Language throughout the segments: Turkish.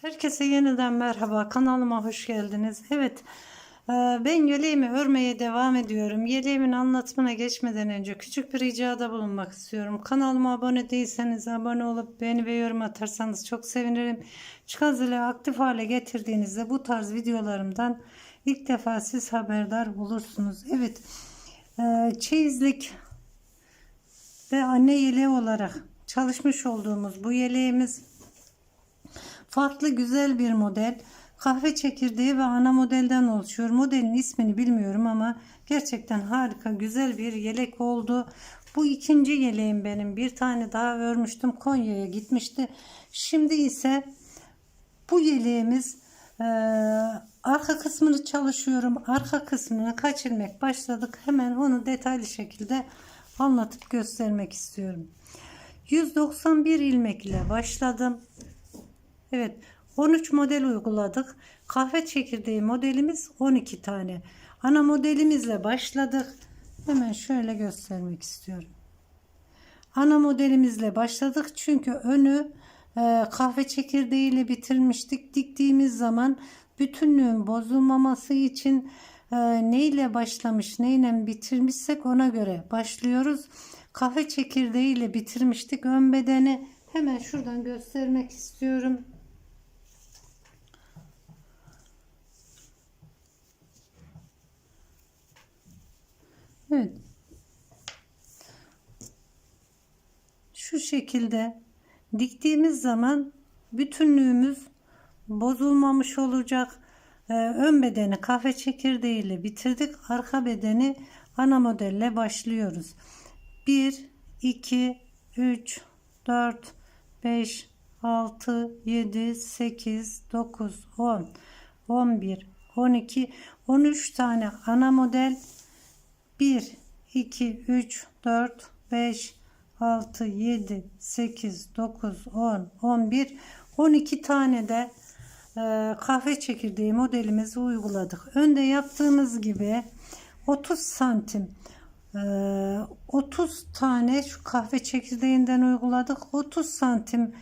Herkese yeniden merhaba. Kanalıma hoş geldiniz. Evet, e, ben yeleğimi örmeye devam ediyorum. Yeleğimin anlatımına geçmeden önce küçük bir ricada bulunmak istiyorum. Kanalıma abone değilseniz abone olup beğeni ve yorum atarsanız çok sevinirim. Çıkan zili aktif hale getirdiğinizde bu tarz videolarımdan ilk defa siz haberdar olursunuz. Evet, e, çeyizlik ve anne yeleği olarak çalışmış olduğumuz bu yeleğimiz Farklı güzel bir model. Kahve çekirdeği ve ana modelden oluşuyor. Modelin ismini bilmiyorum ama gerçekten harika güzel bir yelek oldu. Bu ikinci yeleğim benim. Bir tane daha örmüştüm. Konya'ya gitmişti. Şimdi ise bu yeleğimiz e, arka kısmını çalışıyorum. Arka kısmını kaç ilmek başladık. Hemen onu detaylı şekilde anlatıp göstermek istiyorum. 191 ilmek ile başladım. Evet 13 model uyguladık. Kahve çekirdeği modelimiz 12 tane. Ana modelimizle başladık. Hemen şöyle göstermek istiyorum. Ana modelimizle başladık çünkü önü e, kahve çekirdeği ile bitirmiştik. Diktiğimiz zaman bütünlüğün bozulmaması için e, neyle başlamış neyle bitirmişsek ona göre başlıyoruz. Kahve çekirdeği ile bitirmiştik ön bedeni. Hemen şuradan göstermek istiyorum. Evet. Şu şekilde diktiğimiz zaman bütünlüğümüz bozulmamış olacak. Ee, ön bedeni kahve çekirdeği ile bitirdik. Arka bedeni ana modelle başlıyoruz. 1, 2, 3, 4, 5, 6, 7, 8, 9, 10, 11, 12, 13 tane ana model 1, 2, 3, 4, 5, 6, 7, 8, 9, 10, 11, 12 tane de e, kahve çekirdeği modelimizi uyguladık. Önde yaptığımız gibi 30 santim e, 30 tane şu kahve çekirdeğinden uyguladık. 30 santim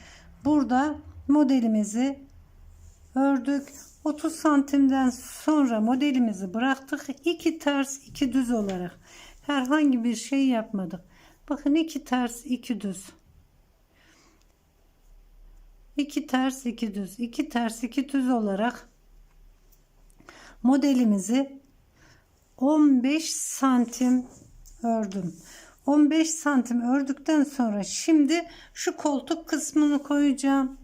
burada modelimizi ördük. 30 santimden sonra modelimizi bıraktık. İki ters iki düz olarak herhangi bir şey yapmadık. Bakın iki ters iki düz. İki ters iki düz. iki ters iki düz olarak modelimizi 15 santim ördüm. 15 santim ördükten sonra şimdi şu koltuk kısmını koyacağım.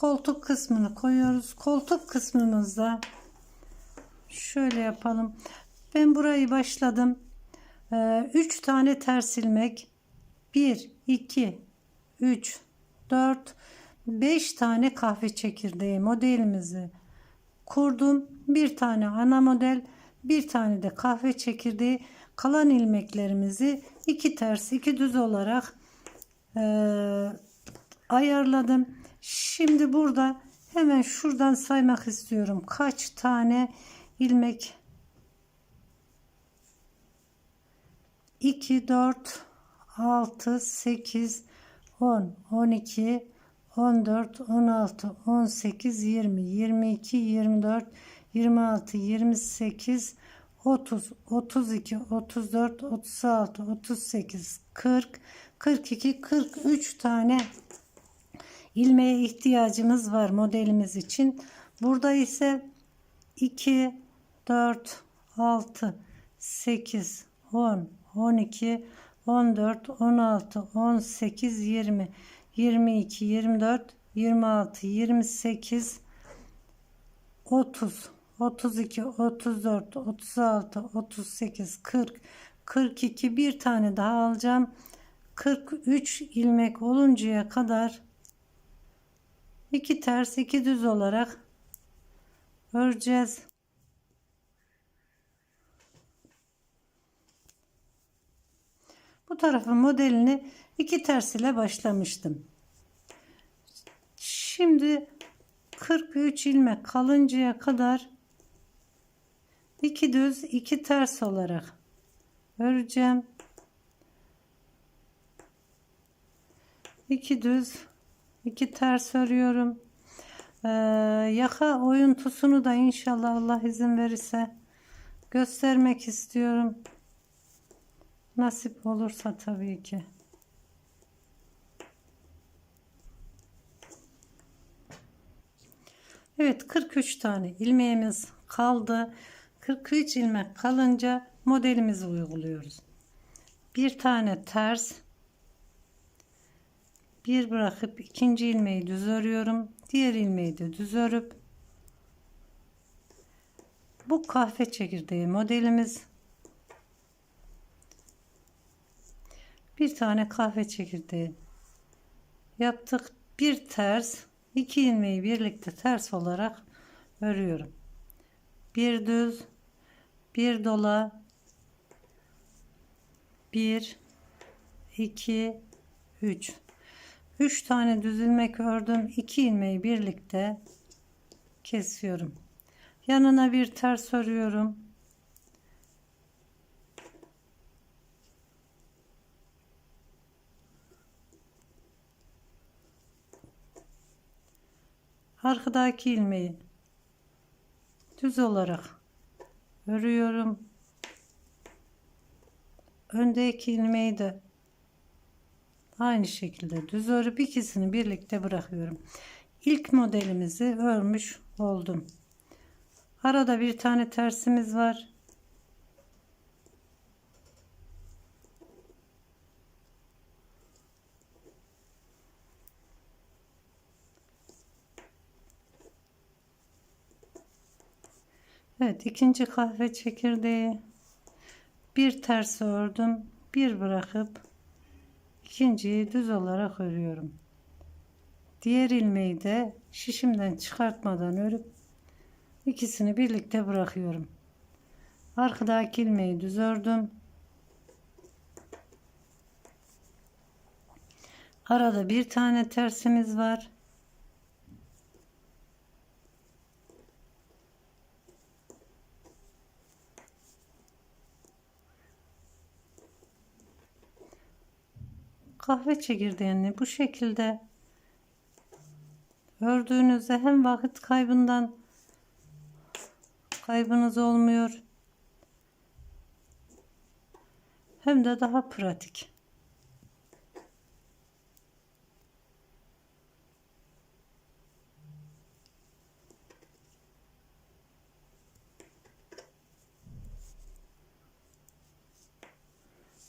Koltuk kısmını koyuyoruz. Koltuk kısmımızda şöyle yapalım. Ben burayı başladım. 3 ee, tane ters ilmek. 1, 2, 3, 4, 5 tane kahve çekirdeği modelimizi kurdum. Bir tane ana model, bir tane de kahve çekirdeği. Kalan ilmeklerimizi iki ters, iki düz olarak e, ayarladım. Şimdi burada hemen şuradan saymak istiyorum. Kaç tane ilmek 2 4 6 8 10 12 14 16 18 20 22 24 26 28 30 32 34 36 38 40 42 43 tane ilmeğe ihtiyacımız var modelimiz için. Burada ise 2, 4, 6, 8, 10, 12, 14, 16, 18, 20, 22, 24, 26, 28, 30, 32, 34, 36, 38, 40, 42 bir tane daha alacağım. 43 ilmek oluncaya kadar iki ters iki düz olarak öreceğiz. Bu tarafın modelini iki ters ile başlamıştım. Şimdi 43 ilmek kalıncaya kadar iki düz iki ters olarak öreceğim. 2 düz iki ters örüyorum. Ee, yaka oyuntusunu da inşallah Allah izin verirse göstermek istiyorum. Nasip olursa tabii ki. Evet 43 tane ilmeğimiz kaldı. 43 ilmek kalınca modelimizi uyguluyoruz. Bir tane ters bir bırakıp ikinci ilmeği düz örüyorum. Diğer ilmeği de düz örüp bu kahve çekirdeği modelimiz bir tane kahve çekirdeği yaptık. Bir ters iki ilmeği birlikte ters olarak örüyorum. Bir düz bir dola bir iki üç 3 tane düz ilmek ördüm. 2 ilmeği birlikte kesiyorum. Yanına bir ters örüyorum. Arkadaki ilmeği düz olarak örüyorum. Öndeki ilmeği de aynı şekilde düz örüp ikisini birlikte bırakıyorum. İlk modelimizi örmüş oldum. Arada bir tane tersimiz var. Evet ikinci kahve çekirdeği bir ters ördüm bir bırakıp ikinciyi düz olarak örüyorum. Diğer ilmeği de şişimden çıkartmadan örüp ikisini birlikte bırakıyorum. Arkadaki ilmeği düz ördüm. Arada bir tane tersimiz var kahve çekirdeğini bu şekilde ördüğünüzde hem vakit kaybından kaybınız olmuyor hem de daha pratik.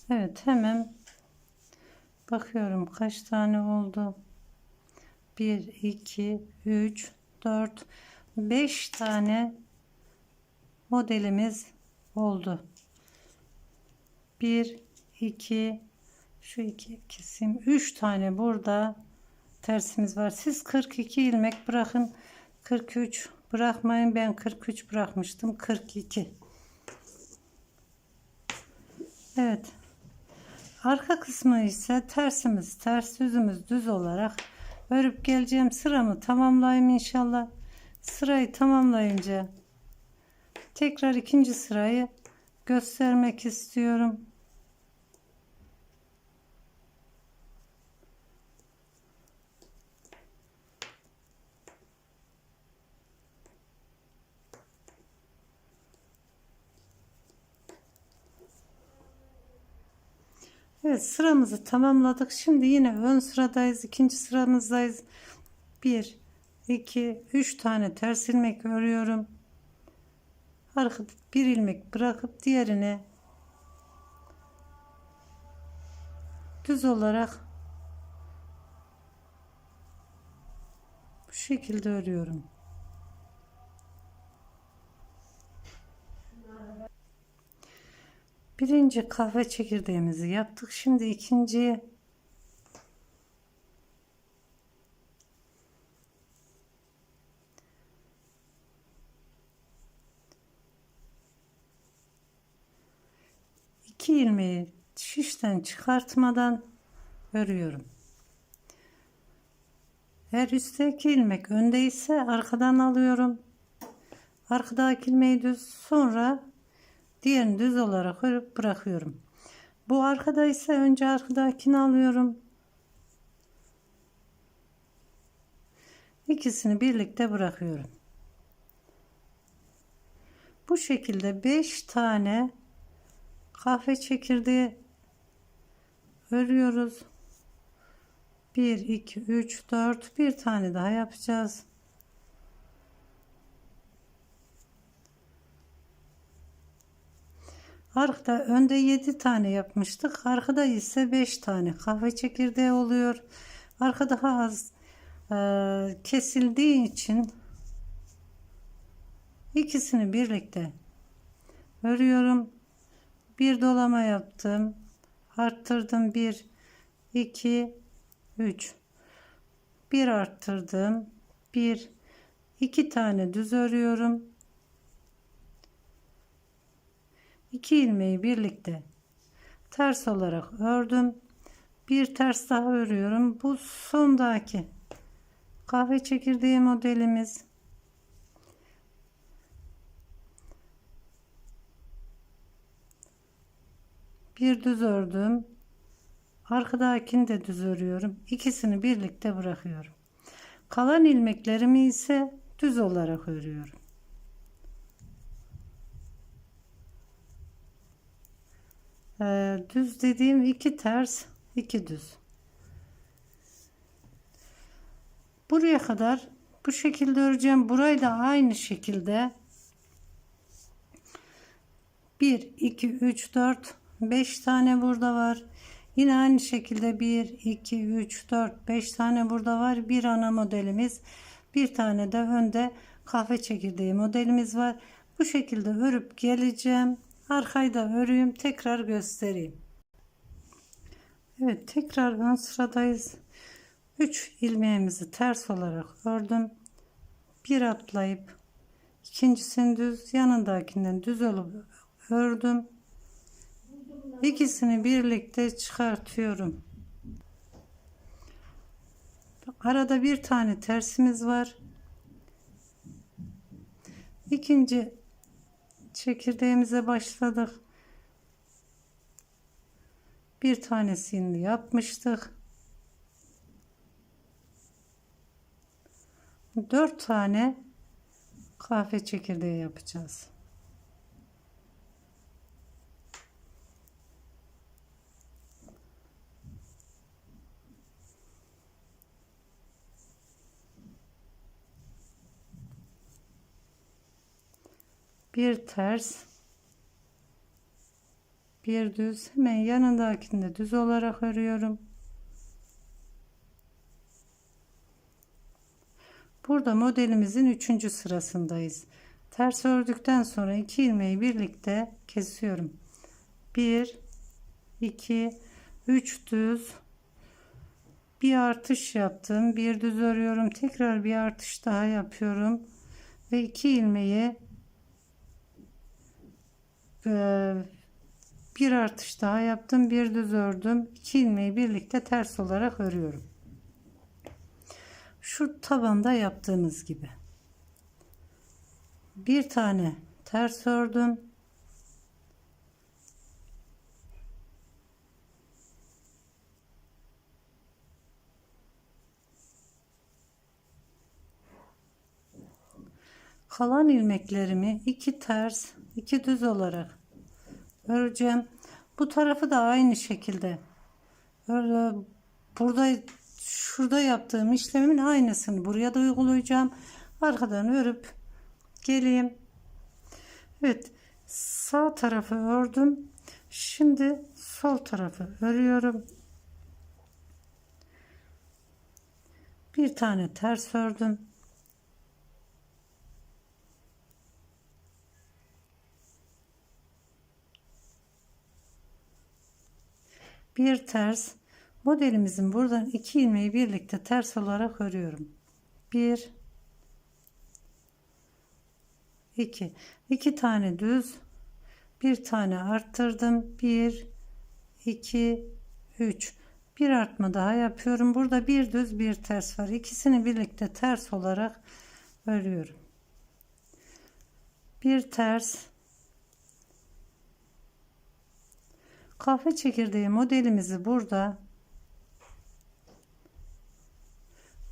Evet hemen bakıyorum kaç tane oldu? 1 2 3 4 5 tane modelimiz oldu. 1 2 şu iki kesim 3 tane burada tersimiz var. Siz 42 ilmek bırakın. 43 bırakmayın. Ben 43 bırakmıştım. 42 Evet Arka kısmı ise tersimiz ters yüzümüz düz olarak örüp geleceğim sıramı tamamlayayım inşallah. Sırayı tamamlayınca tekrar ikinci sırayı göstermek istiyorum. Evet sıramızı tamamladık. Şimdi yine ön sıradayız. ikinci sıramızdayız. 1 2 3 tane ters ilmek örüyorum. Arkada bir ilmek bırakıp diğerine düz olarak bu şekilde örüyorum. Birinci kahve çekirdeğimizi yaptık. Şimdi ikinciye iki ilmeği şişten çıkartmadan örüyorum. Eğer üstteki ilmek öndeyse arkadan alıyorum. Arkadaki ilmeği düz sonra Diğerini düz olarak örüp bırakıyorum. Bu arkada ise önce arkadakini alıyorum. İkisini birlikte bırakıyorum. Bu şekilde 5 tane kahve çekirdeği örüyoruz. 1 2 3 4 bir tane daha yapacağız. Arkada önde 7 tane yapmıştık. Arkada ise 5 tane kahve çekirdeği oluyor. Arka daha az e, kesildiği için ikisini birlikte örüyorum. Bir dolama yaptım. Arttırdım 1 2 3 bir arttırdım. 1 2 tane düz örüyorum. 2 ilmeği birlikte ters olarak ördüm. Bir ters daha örüyorum. Bu sondaki kahve çekirdeği modelimiz. Bir düz ördüm. Arkadakini de düz örüyorum. İkisini birlikte bırakıyorum. Kalan ilmeklerimi ise düz olarak örüyorum. Ee, düz dediğim iki ters iki düz. Buraya kadar bu şekilde öreceğim. Burayı da aynı şekilde. 1 2 3 4 5 tane burada var. Yine aynı şekilde 1 2 3 4 5 tane burada var. Bir ana modelimiz bir tane de önde kahve çekirdeği modelimiz var. Bu şekilde örüp geleceğim Arkayı da öreyim tekrar göstereyim. Evet tekrar ön sıradayız. 3 ilmeğimizi ters olarak ördüm. Bir atlayıp ikincisini düz yanındakinden düz olup ördüm. İkisini birlikte çıkartıyorum. Arada bir tane tersimiz var. İkinci çekirdeğimize başladık. Bir tanesini yapmıştık. Dört tane kahve çekirdeği yapacağız. Bir ters bir düz. Hemen yanındakinde düz olarak örüyorum. Burada modelimizin üçüncü sırasındayız. Ters ördükten sonra iki ilmeği birlikte kesiyorum. 1 2 3 düz. Bir artış yaptım. Bir düz örüyorum. Tekrar bir artış daha yapıyorum. Ve iki ilmeği bir artış daha yaptım bir düz ördüm. İki ilmeği birlikte ters olarak örüyorum. Şu tabanda yaptığımız gibi. Bir tane ters ördüm kalan ilmeklerimi iki ters iki düz olarak öreceğim. Bu tarafı da aynı şekilde burada şurada yaptığım işlemin aynısını buraya da uygulayacağım. Arkadan örüp geleyim. Evet sağ tarafı ördüm. Şimdi sol tarafı örüyorum. Bir tane ters ördüm bir ters modelimizin buradan iki ilmeği birlikte ters olarak örüyorum. 1 2 2 tane düz bir tane arttırdım. 1 2 3 bir artma daha yapıyorum. Burada bir düz bir ters var. İkisini birlikte ters olarak örüyorum. Bir ters kahve çekirdeği modelimizi burada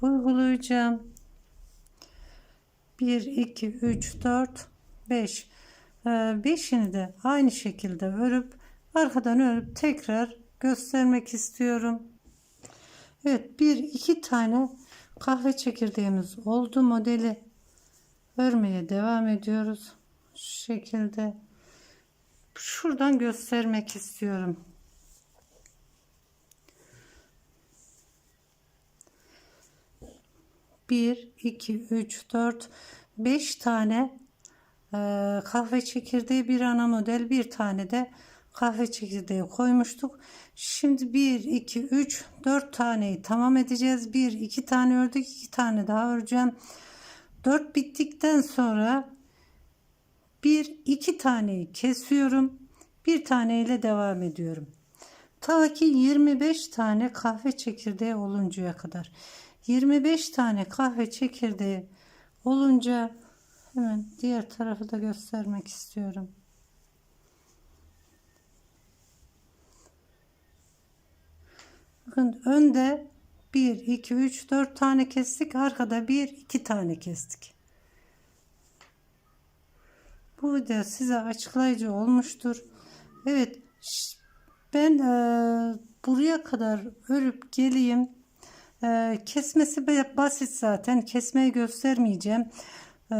uygulayacağım. 1 2 3 4 5 5'ini de aynı şekilde örüp arkadan örüp tekrar göstermek istiyorum. Evet bir iki tane kahve çekirdeğimiz oldu modeli örmeye devam ediyoruz. Şu şekilde şuradan göstermek istiyorum. Bir, iki, üç, dört, beş tane e, kahve çekirdeği bir ana model bir tane de kahve çekirdeği koymuştuk. Şimdi 1 2 3 4 taneyi tamam edeceğiz. 1 2 tane ördük, 2 tane daha öreceğim. 4 bittikten sonra 1 2 taneyi kesiyorum. Bir taneyle devam ediyorum. Ta ki 25 tane kahve çekirdeği oluncaya kadar. 25 tane kahve çekirdeği olunca hemen diğer tarafı da göstermek istiyorum. Bakın önde 1, 2, 3, 4 tane kestik. Arkada 1, 2 tane kestik. Bu video size açıklayıcı olmuştur. Evet ben e, buraya kadar örüp geleyim. E, kesmesi basit zaten. Kesmeyi göstermeyeceğim. E,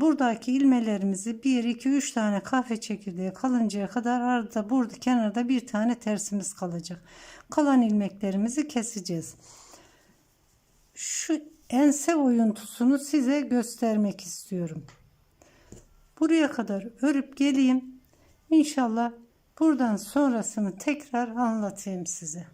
buradaki ilmelerimizi 1, 2, 3 tane kahve çekirdeği kalıncaya kadar arada burada kenarda bir tane tersimiz kalacak. Kalan ilmeklerimizi keseceğiz. Şu ense oyuntusunu size göstermek istiyorum. Buraya kadar örüp geleyim. İnşallah buradan sonrasını tekrar anlatayım size.